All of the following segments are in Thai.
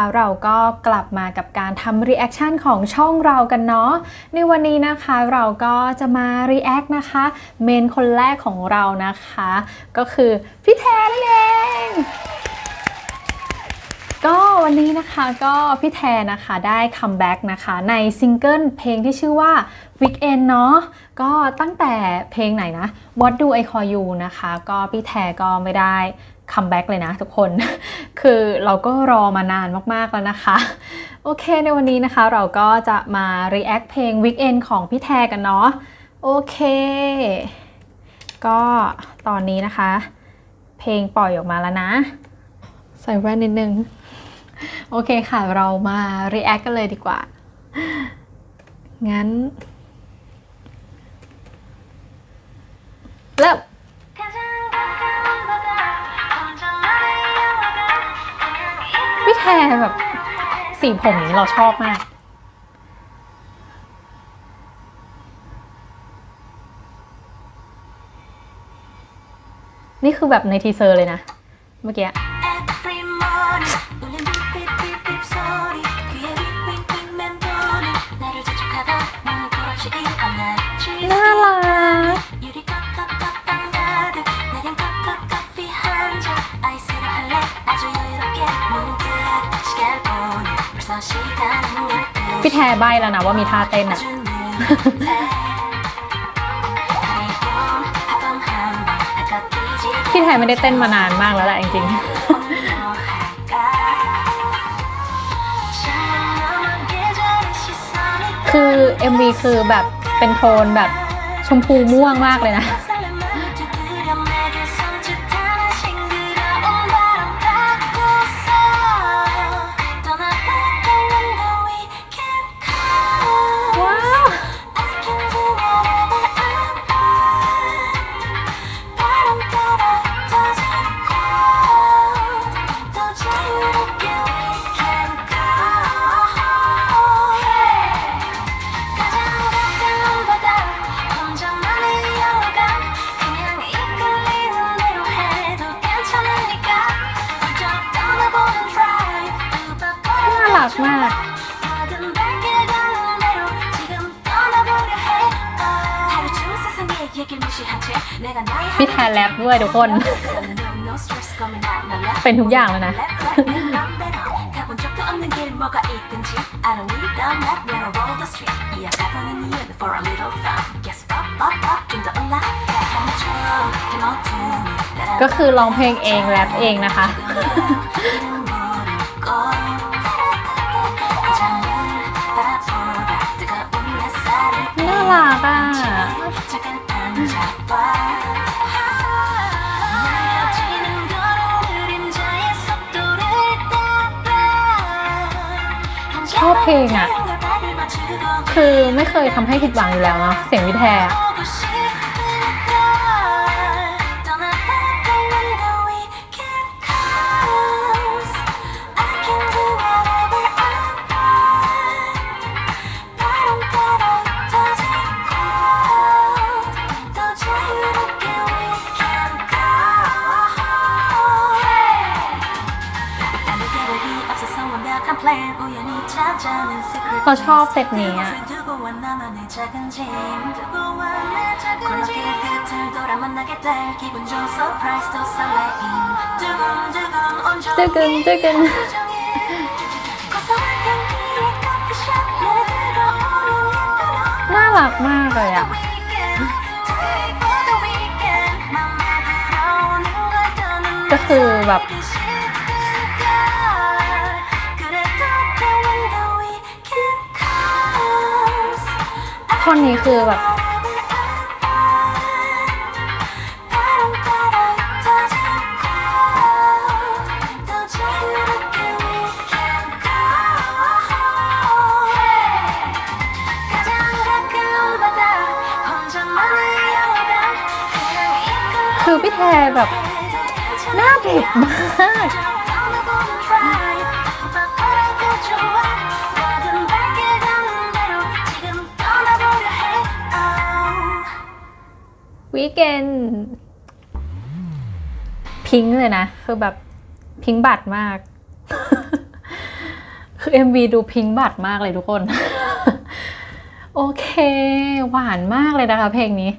ะเราก็กลับมากับการทำรีแอคชั่นของช่องเรากันเนาะในวันนี้นะคะเราก็จะมารีแอคนะคะเมนคนแรกของเรานะคะ ก็คือพี่แทนนเองก็วันนี้นะคะก็พี่แทนนะคะได้คัมแบ็กนะคะในซิงเกิลเพลงที่ชื่อว่า Weekend เนาะก็ตั้งแต่เพลงไหนนะ What Do I Call You นะคะ ก็พี่แทก็ไม่ได้ คัมแบ็กเลยนะทุกคน คือเราก็รอมานานมากๆแล้วนะคะ โอเคในวันนี้นะคะเราก็จะมา react เพลง Weekend ของพี่แทนกันเนาะ โอเค ก็ตอนนี้นะคะ เพลงปล่อยออกมาแล้วนะ ใส่แว่นนิดนึง โอเคค่ะเรามา react กันเลยดีกว่า งั้น เริ่ม แทนแบบ สีผมนี้เราชอบมาก นี่คือแบบในทีเซอร์เลยนะ เมื่อกี้ พี่แทใบแล้วนะว่ามีท่าเต้นอะพี่แทไม่ได้เต้นมานานมากแล้วแหละจริงคือ MV คือแบบเป็นโทนแบบชมพูม่วงมากเลยนะ พี่แทนแรปด้วยทุกคน เป็นทุกอย่างเลยนะ ก็คือร้องเพลงเองแรปเองนะคะน่ารักอะ เพลงอะคือไม่เคยทำให้ผิดหวังอยู่แล้วเนาะเสียงวิแท เราชอบเซตนี้อะตึกึนตึกึนน่ารักมากเลยอะก็คือแบบ ท่อนนี้คือแบบคือพี่แทแบบหน้าเด็กมาก วีเกนพิงค์เลยนะ คือแบบพิงค์บัตรมาก คือ MV ดูพิงค์บัตรมากเลยทุกคน โอเค หวานมากเลยนะคะเพลงนี้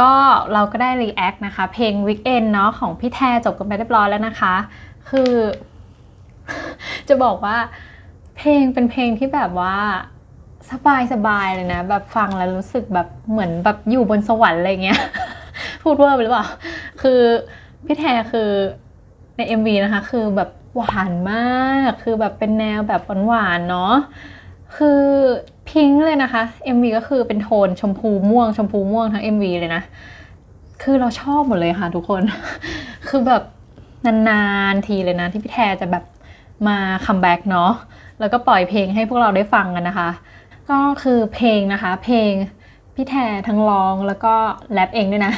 ก็เราก็ได้ react นะคะ เพลง Weekend เนาะของพี่แทจบกันไปเรียบร้อยแล้วนะคะ คือ จะบอกว่า เพลงเป็นเพลงที่แบบว่าสบายสบายเลยนะ แบบฟังแล้วรู้สึกแบบเหมือนแบบอยู่บนสวรรค์อะไรเงี้ย พูดเวอร์ไปหรือเปล่า คือพี่แทคือใน MV นะคะ คือแบบหวานมาก คือแบบเป็นแนวแบบหวานๆเนาะ คือพิงเลยนะคะ MV ก็คือเป็นโทนชมพูม่วง ชมพูม่วงทั้ง MV เลยนะ คือเราชอบหมดเลยค่ะทุกคน คือแบบนานๆทีเลยนะ ที่พี่แทจะแบบมาคัมแบ็กเนาะ แล้วก็ปล่อยเพลงให้พวกเราได้ฟังกันนะคะ ก็คือเพลงนะคะ เพลง พี่แททั้งร้องแล้วก็แรปเองด้วยนะ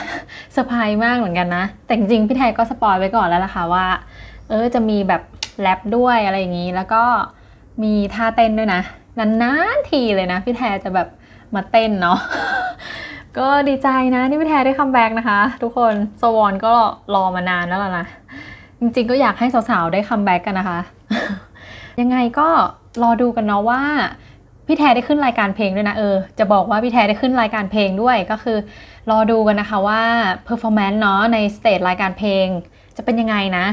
เซอร์ไพรส์มากเหมือนกันนะ แต่จริงๆพี่แทก็สปอยไว้ก่อนแล้วล่ะค่ะว่า เออจะมีแบบแรปด้วยอะไรอย่างนี้ แล้วก็มีท่าเต้นด้วยนะนานๆทีเลยนะ พี่แทจะแบบมาเต้นเนาะก็ดีใจนะที่พี่แทได้คัมแบ็กนะคะ ทุกคนสวอนก็รอมานานแล้วล่ะนะจริงๆก็อยากให้สาวๆได้คัมแบ็กกันนะคะ ยังไงก็รอดูกันเนาะว่า พี่แทได้ขึ้นรายการเพลงด้วยนะเออจะบอกว่าพี่แทได้ขึ้นรายการเพลงด้วยก็คือ รอดูกันนะคะว่า performance เนาะในสเตจรายการเพลง จะเป็นยังไงนะ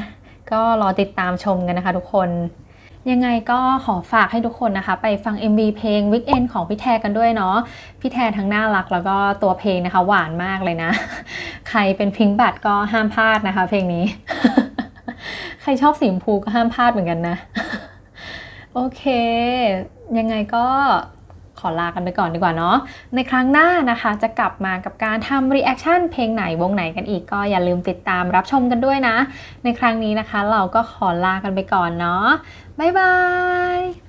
ก็รอติดตามชมกันนะคะทุกคนยังไงก็ขอฝากให้ทุกคนนะคะ ไปฟัง MV เพลง Weekend ของพี่แทกันด้วยเนาะพี่แททั้งน่ารักแล้วก็ตัวเพลงนะคะ หวานมากเลยนะ ใครเป็นพิงบัตก็ห้ามพลาดนะคะ เพลงนี้ ใครชอบสีชมพูก็ห้ามพลาดเหมือนกันนะ โอเค ยังไงก็ขอลากันไปก่อนดีกว่าเนาะ ในครั้งหน้านะคะจะกลับมากับการทำรีแอคชั่นเพลงไหนวงไหนกันอีกก็อย่าลืมติดตามรับชมกันด้วยนะ ในครั้งนี้นะคะเราก็ขอลากันไปก่อนเนาะ บ๊ายบาย